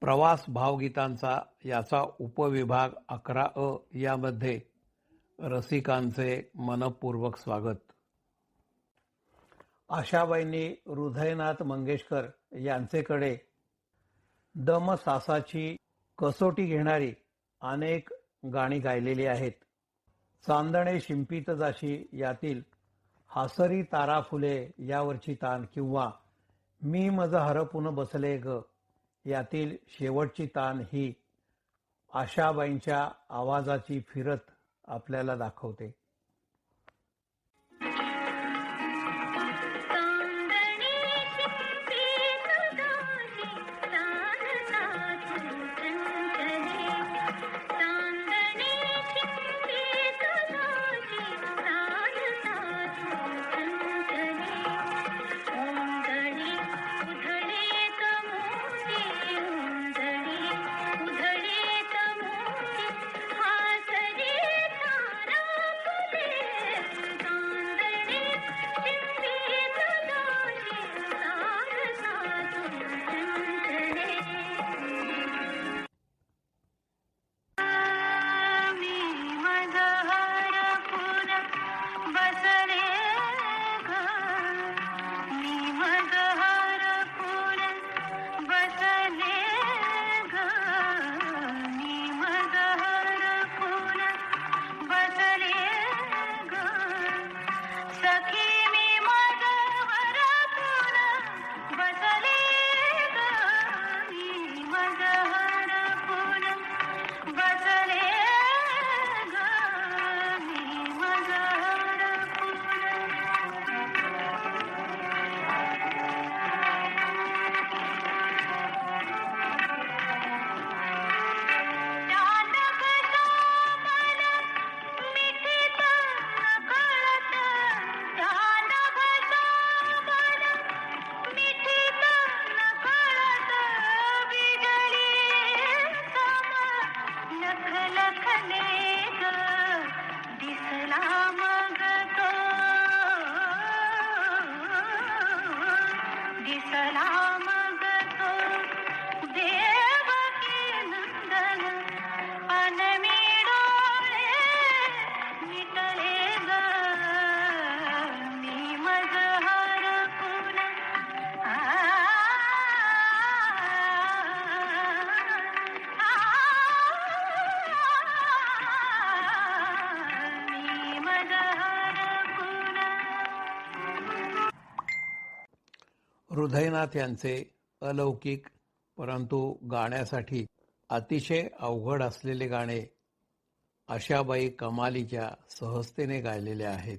प्रवास भावगीतांचा याचा उपविभाग अकरा अ यामध्ये रसिकांचे मनपूर्वक स्वागत. आशाबाईंनी हृदयनाथ मंगेशकर यांचेकडे दम सासाची कसोटी घेणारी अनेक गाणी गायलेली आहेत. चांदणे शिंपित जाशी यातील हासरी तारा फुले यावरची तान किंवा मी मज हरपून बसले ग. यातील शेवटची तान ही आशाबाईंच्या आवाजाची फिरत आपल्याला दाखवते. हृदयनाथ यांचे अलौकिक परंतु गाण्यासाठी अतिशय अवघड असलेले गाणे आशाबाई कमालीच्या सहजतेने गायलेले आहेत.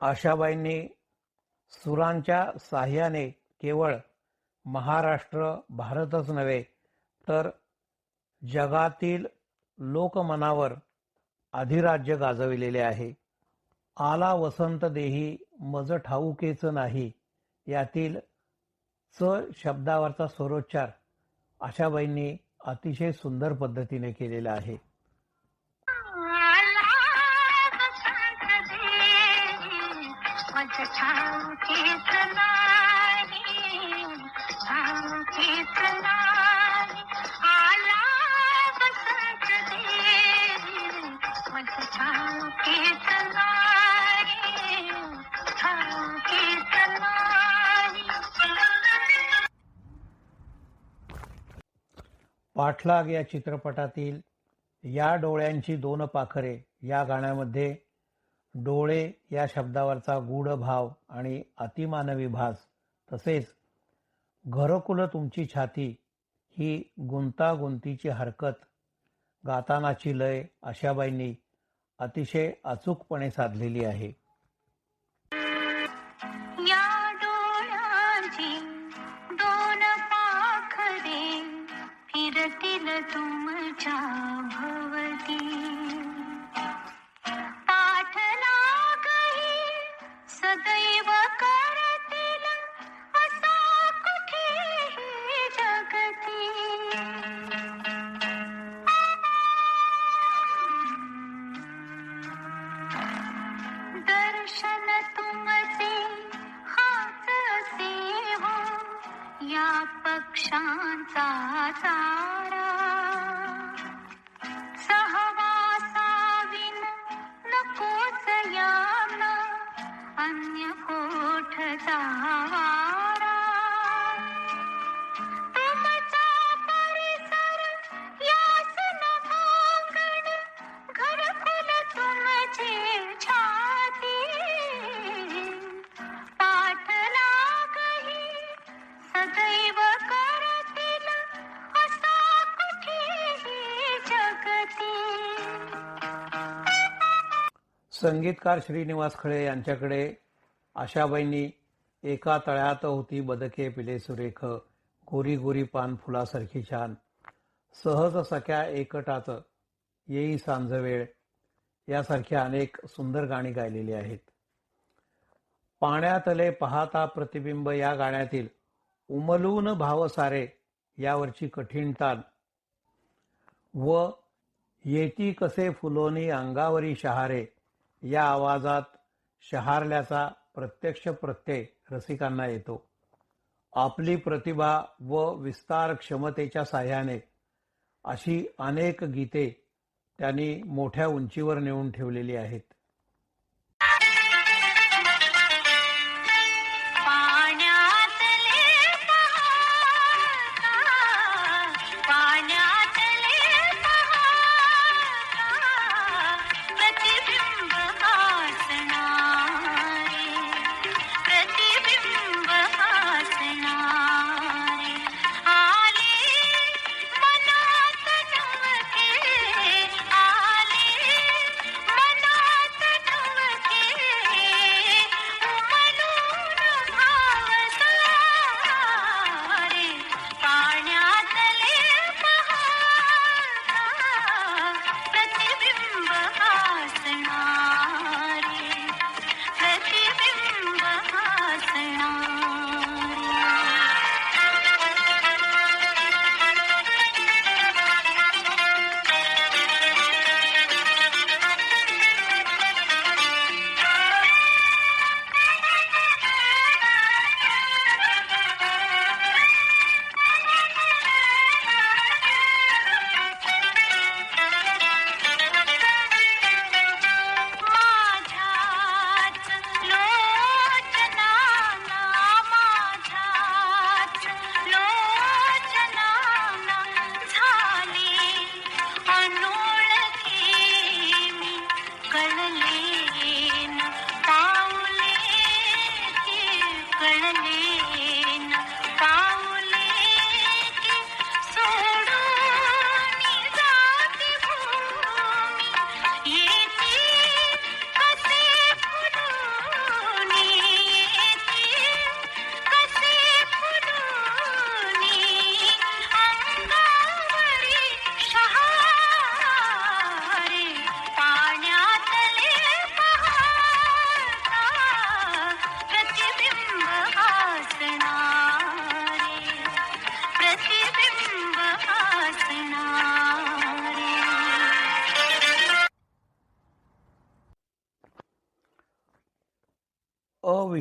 आशाबाईंनी सुरांच्या साह्याने केवळ महाराष्ट्र भारतच नव्हे तर जगातील लोकमनावर अधिराज्य गाजविलेले आहे. आला वसंत देही मज ठाऊकेच नाही. यातील च शब्दावरचा स्वरोच्चार आशाबाईंनी अतिशय सुंदर पद्धतीने केलेला आहे. पाठलाग या चित्रपटातील या डोळ्यांची दोन पाखरे या गाण्यामध्ये डोळे या शब्दावरचा गूढ भाव आणि अतिमानवी भास तसेच घरकुल तुमची छाती ही गुंतागुंतीची हरकत गातानाची लय आशाबाईंनी अतिशय अचूकपणे साधलेली आहे. संगीतकार श्रीनिवास खळे यांच्याकडे आशाबाईंनी एका तळ्यात होती बदके पिले सुरेख गोरी गोरी पान फुलासारखी छान. सहज सख्या एकटाच येई सांजवेळ यासारख्या अनेक सुंदर गाणी गायलेली आहेत. पाण्यातले पाहता प्रतिबिंब या गाण्यातील उमलून भाव सारे यावरची कठीण ताण व येती कसे फुलोनी अंगावरी शहारे या आवाजात शहारल्याचा प्रत्यक्ष प्रत्यय रसिकांना येतो. आपली प्रतिभा व विस्तार क्षमतेच्या साह्याने अशी अनेक गीते त्यांनी मोठ्या उंचीवर नेऊन ठेवलेली आहेत. माझ्याच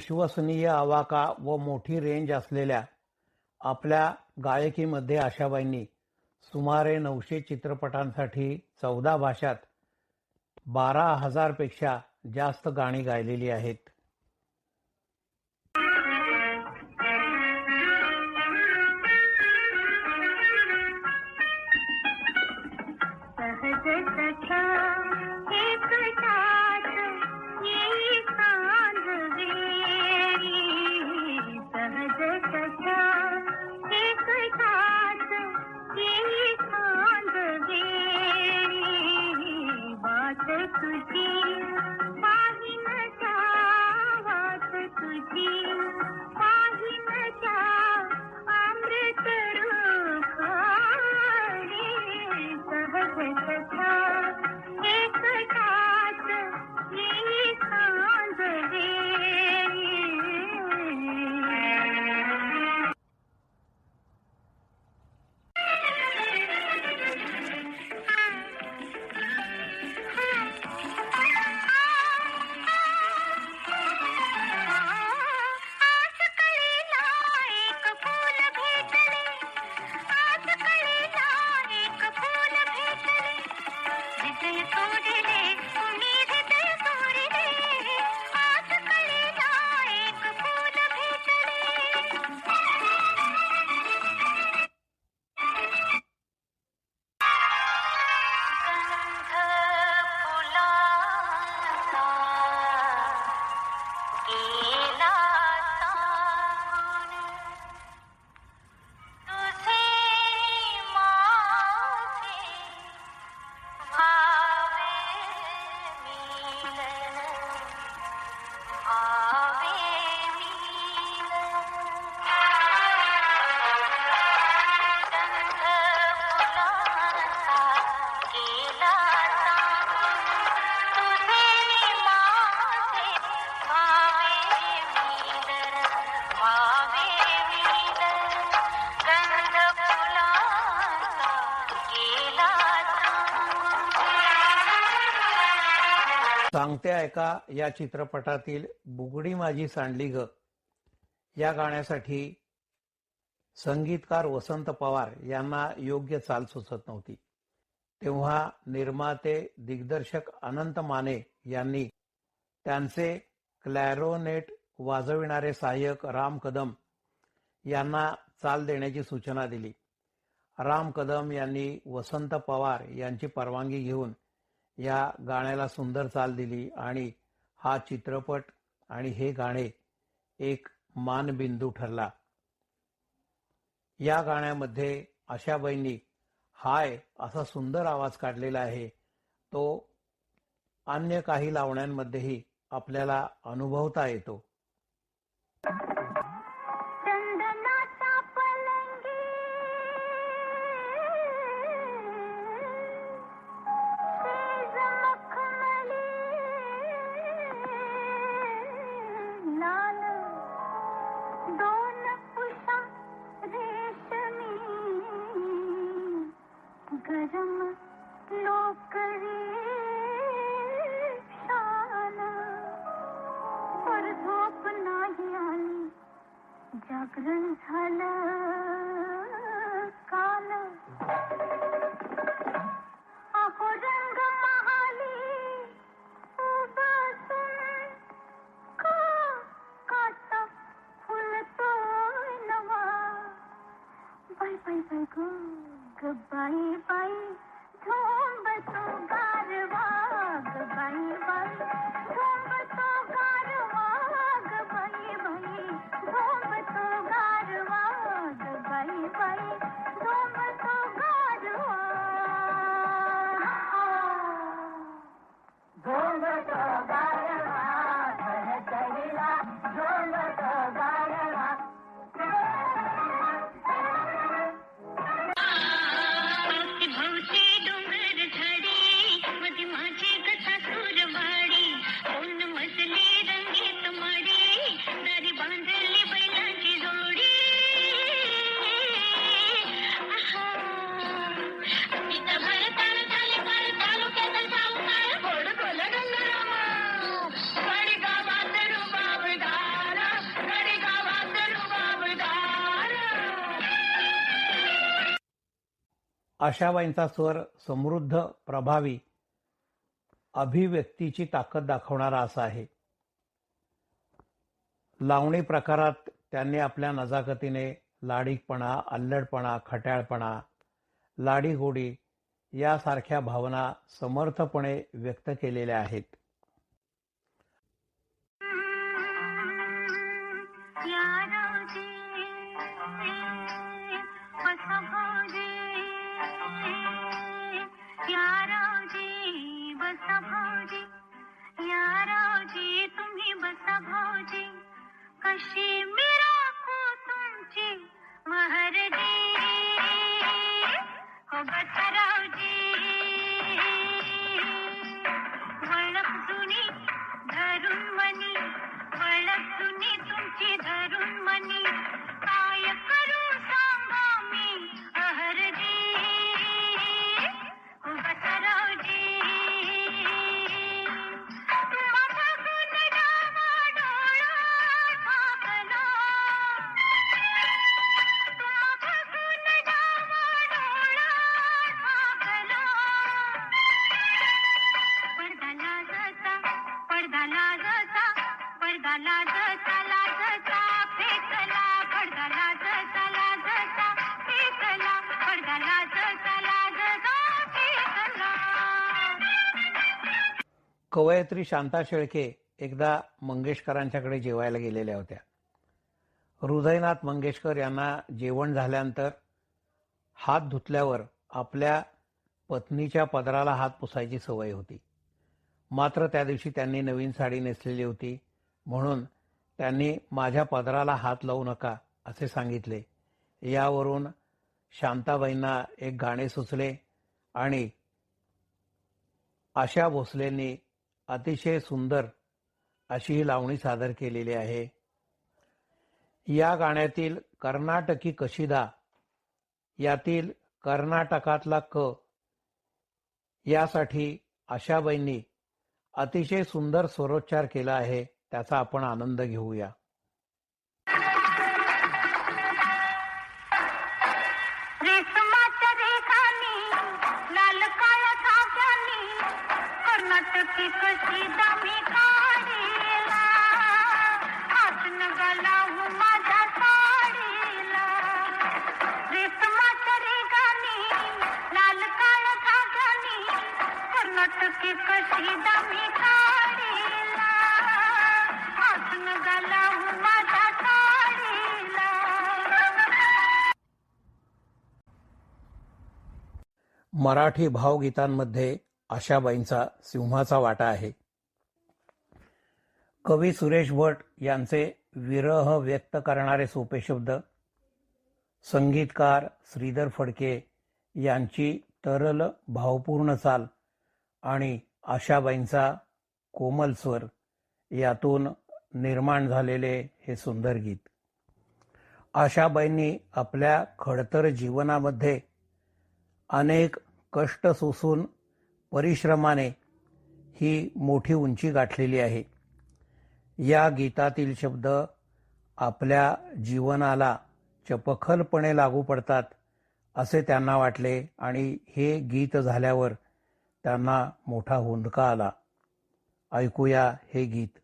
विश्वसनीय आवाका व मोठी रेंज असलेल्या आपल्या गायकीमध्ये आशाबाईंनी सुमारे नऊशे चित्रपटांसाठी चौदा भाषात बारा हजारपेक्षा जास्त गाणी गायलेली आहेत. सांगते ऐका या चित्रपटातील बुगडी माझी सांडली ग. या गाण्यासाठी संगीतकार वसंत पवार यांना योग्य चाल सुचत नव्हती. तेव्हा निर्माते दिग्दर्शक अनंत माने यांनी त्यांचे क्लॅरोनेट वाजविणारे सहाय्यक राम कदम यांना चाल देण्याची सूचना दिली. राम कदम यांनी वसंत पवार यांची परवानगी घेऊन या गाण्याला सुंदर चाल दिली आणि हा चित्रपट आणि हे गाणे एक मानबिंदू ठरला. या गाण्यामध्ये आशाबाईंनी हाय असा सुंदर आवाज काढलेला आहे. तो अन्य काही लावण्यांमध्येही आपल्याला अनुभवता येतो. आशाबाईंचा स्वर समृद्ध प्रभावी अभिव्यक्तीची ताकद दाखवणारा असा आहे. लावणी प्रकारात त्यांनी आपल्या नजाकतीने लाडीकपणा अल्लडपणा खट्याळपणा लाडीगोडी यासारख्या भावना समर्थपणे व्यक्त केलेल्या आहेत. या यारोजी बसा भाऊजी या यारोजी तुम्ही बसा भाऊजी कशी मी राखू तुमची महरजी. हो बसा रावजी कवयित्री शांता शेळके एकदा मंगेशकरांच्याकडे जेवायला गेलेल्या होत्या. हृदयनाथ मंगेशकर यांना जेवण झाल्यानंतर हात धुतल्यावर आपल्या पत्नीच्या पदराला हात पुसायची सवय होती. मात्र त्या दिवशी त्यांनी नवीन साडी नेसलेली होती. म्हणून त्यांनी माझ्या पदराला हात लावू नका असे सांगितले. यावरून शांताबाईंना एक गाणे सुचले आणि आशा भोसलेंनी अतिशय सुंदर अशी ही लावणी सादर केलेली आहे. या गाण्यातील कर्नाटकी कशिदा यातील कर्नाटकातला क यासाठी आशाबाईंनी अतिशय सुंदर स्वरोच्चार केला आहे. त्याचा आपण आनंद घेऊया. मराठी भावगीतांमध्ये आशाबाईंचा सिंहाचा वाटा आहे. कवी सुरेश भट यांचे विरह व्यक्त करणारे सोपे शब्द संगीतकार श्रीधर फडके यांची तरल भावपूर्ण चाल आणि आशाबाईंचा कोमल स्वर यातून निर्माण झालेले हे सुंदर गीत. आशाबाईंनी आपल्या खडतर जीवनामध्ये अनेक कष्ट सोसून परिश्रमाने ही मोठी उंची गाठलेली आहे. या गीतातील शब्द आपल्या जीवनाला चपखलपणे लागू पडतात असे त्यांना वाटले आणि हे गीत झाल्यावर त्यांना मोठा हुंदका आला. ऐकूया हे गीत.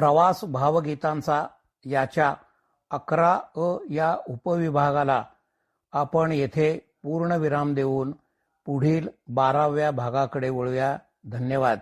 प्रवास भावगीतांचा याच्या अकरा अ या उपविभागाला आपण येथे पूर्ण विराम देऊन पुढील बाराव्या भागाकडे वळूया. धन्यवाद.